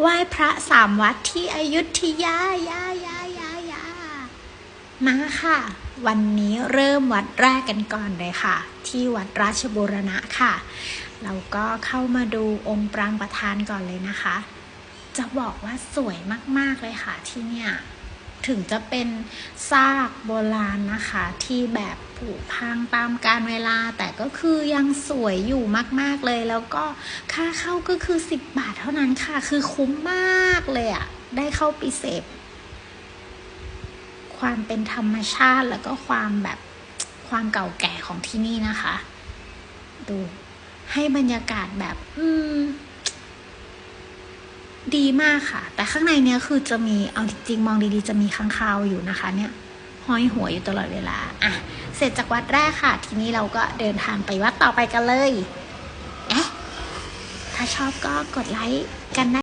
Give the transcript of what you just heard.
ไหว้พระสามวัดที่อยุธยายายายายามาค่ะ วันนี้เริ่มวัดแรกกันก่อนเลยค่ะ ที่วัดราชบูรณะค่ะ เราก็เข้ามาดูองค์ปรางประธานก่อนเลยนะคะ จะบอกว่าสวยมากๆเลยค่ะที่เนี่ย ถึงจะเป็นซากโบราณนะคะ ที่แบบผุพังตามกาลเวลา แต่ก็คือยังสวยอยู่มาก ๆเลย แล้วก็ค่าเข้าก็คือ 10 บาทเท่านั้นค่ะ คือคุ้มมากเลยอะได้เข้าไปเสพความเป็นธรรมชาติแล้วก็ความแบบความเก่าแก่ของที่นี่นะคะ ดูให้บรรยากาศแบบ อืม ดีมากค่ะ แต่ข้างในเนี้ยคือจะมีเอาจริงๆมองดีๆ จะมีค้างคาวอยู่นะคะ เนี่ยห้อยหัวอยู่ตลอดเวลาอะเสร็จจากวัดแรกค่ะ ทีนี้เราก็เดินทางไปวัดต่อไปกันเลยเอ๊ะถ้าชอบก็กดไลค์กันนะ